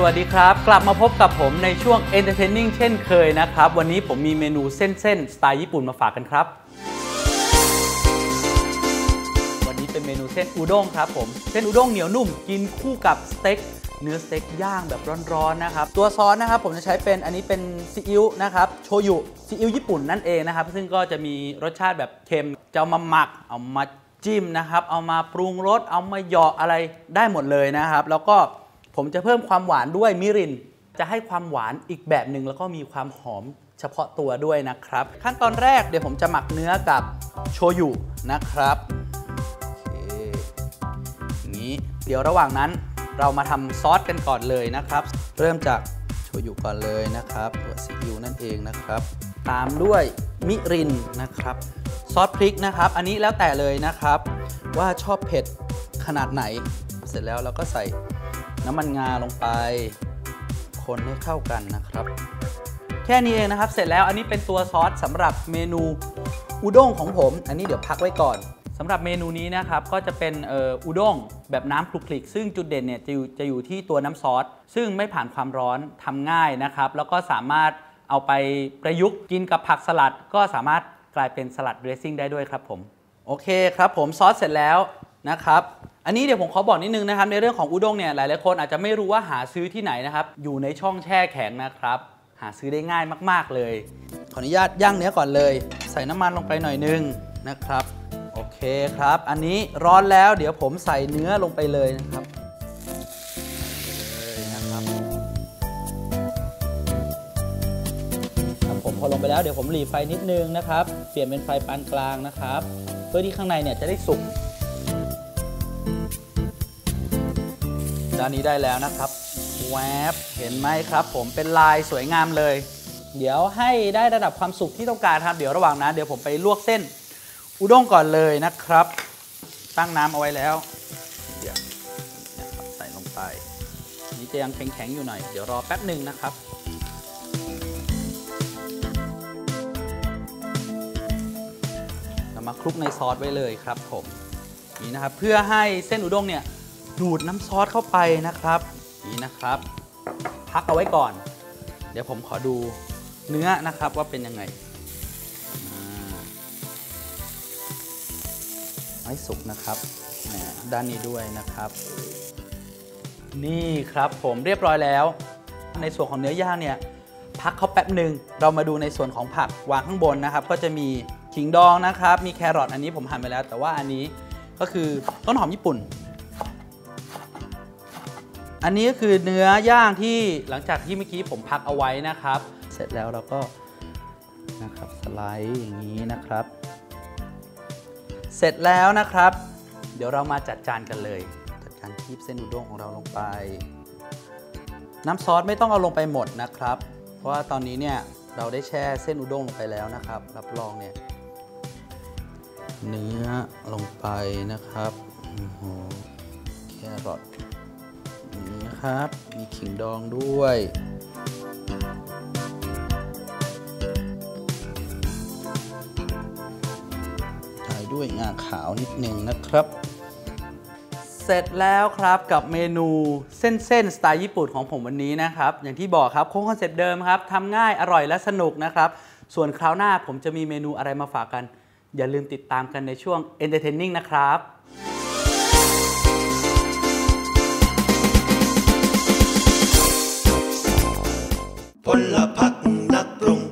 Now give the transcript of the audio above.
สวัสดีครับ กลับมาพบกับผมในช่วง Entertaining เช่นเคยนะครับ วันนี้ผมมีเมนูเส้นๆ สไตล์ญี่ปุ่นมาฝากกันครับ วันนี้เป็นเมนูเส้นอุด้งครับผม เส้นอุด้งเหนียวนุ่มกินคู่กับสเต็กเนื้อสเต็กย่างแบบร้อนๆนะครับ ตัวซอสนะครับผมจะใช้เป็นอันนี้เป็นซีอิ๊วนะครับโชยุซีอิ๊วญี่ปุ่นนั่นเองนะครับ ซึ่งก็จะมีรสชาติแบบเค็มจะเอามาหมักเอามาจิ้มนะครับ เอามาปรุงรสเอามาหยาะอะไรได้หมดเลยนะครับ แล้วก็ ผมจะเพิ่มความหวานด้วยมิริน จะให้ความหวานอีกแบบหนึ่งแล้วก็มีความหอมเฉพาะตัวด้วยนะครับ ขั้นตอนแรกเดี๋ยวผมจะหมักเนื้อกับโชยุนะครับอย่างนี้เดี๋ยวระหว่างนั้นเรามาทำซอสกันก่อนเลยนะครับ เริ่มจากโชยุก่อนเลยนะครับตัวซีอิ๊วนั่นเองนะครับ ตามด้วยมิรินนะครับ ซอสพริกนะครับ อันนี้แล้วแต่เลยนะครับ ว่าชอบเผ็ดขนาดไหน เสร็จแล้วเราก็ใส่ น้ำมันงาลงไป คนให้เข้ากันนะครับ แค่นี้เองนะครับ เสร็จแล้วอันนี้เป็นตัวซอสสำหรับเมนูอุด้งของผม อันนี้เดี๋ยวพักไว้ก่อนสำหรับเมนูนี้นะครับก็จะเป็นอ่ออุด้งแบบน้ำคลุกคลิก ซึ่งจุดเด่นเนี่ยจะอยู่จะอยู่ที่ตัวน้ำซอส ซึ่งไม่ผ่านความร้อนทำง่ายนะครับ แล้วก็สามารถเอาไปประยุกต์กินกับผักสลัด ก็สามารถกลายเป็นสลัดเดรสซิ่งได้ด้วยครับผม โอเคครับผมซอสเสร็จแล้วนะครับ อันนี้เดี๋ยวผมขอบอกนิดนึงนะครับในเรื่องของอุด้งเนี่ยหลายๆคนอาจจะไม่รู้ว่าหาซื้อที่ไหนนะครับอยู่ในช่องแช่แข็งนะครับ หาซื้อได้ง่ายมาก ๆเลย ขออนุญาตย่างเนื้อก่อนเลย ใส่น้ำมันลงไปหน่อยนึงนะครับโอเคครับ อันนี้ร้อนแล้วเดี๋ยวผมใส่เนื้อลงไปเลยนะครับนะครับครับผมพอลงไปแล้วเดี๋ยวผมหลีไฟนิดนึงนะครับ เปลี่ยนเป็นไฟปานกลางนะครับ เพื่อที่ข้างในเนี่ยจะได้สุก ด้านนี้ได้แล้วนะครับแวบเห็นไหมครับ ผมเป็นลายสวยงามเลย เดี๋ยวให้ได้ระดับความสุกที่ต้องการครับ เดี๋ยวระหว่างนั้นเดี๋ยวผมไปลวกเส้น อุด้งก่อนเลยนะครับ ตั้งน้ำเอาไว้แล้วเดี๋ยวนะครับใส่ลงไปนนี้จะยังแข็งๆอยู่หน่อยเดี๋ยวรอแป๊บหนึ่งนะครับเรามาคลุกในซอสไว้เลยครับผมนี่นะครับเพื่อให้เส้นอุด้งเนี่ย ดูดน้ำซอสเข้าไปนะครับนี่นะครับ พักเอาไว้ก่อน เดี๋ยวผมขอดูเนื้อนะครับว่าเป็นยังไงไม่สุกนะครับด้านนี้ด้วยนะครับ นี่ครับผมเรียบร้อยแล้ว ในส่วนของเนื้อย่างเนี่ยพักเขาแป๊บหนึ่งเรามาดูในส่วนของผักวางข้างบนนะครับ ก็จะมีขิงดองนะครับ มีแครอทอันนี้ผมหั่นไปแล้ว แต่ว่าอันนี้ก็คือต้นหอมญี่ปุ่น อันนี้ก็คือเนื้อย่างที่หลังจากที่เมื่อกี้ผมพักเอาไว้นะครับ เสร็จแล้วเราก็นะครับสไลด์อย่างนี้นะครับ เสร็จแล้วนะครับ เดี๋ยวเรามาจัดจานกันเลย จัดการคีบเส้นอุด้งของเราลงไป น้ำซอสไม่ต้องเอาลงไปหมดนะครับ เพราะว่าตอนนี้เนี่ยเราได้แช่เส้นอุด้งลงไปแล้วนะครับ รับรองเนี่ยเนื้อลงไปนะครับโอ้โหแครอท นะครับ มีขิงดองด้วย ถ่ายด้วยงาขาวนิดนึงนะครับ เสร็จแล้วครับกับเมนูเส้นๆสไตล์ญี่ปุ่นของผมวันนี้นะครับ อย่างที่บอกครับ โค้งคอนเซ็ปต์เดิมครับทำง่ายอร่อยและสนุกนะครับ ส่วนคราวหน้าผมจะมีเมนูอะไรมาฝากกัน อย่าลืมติดตามกันในช่วง Entertaining นะครับ Bollerpacken, das Blumen.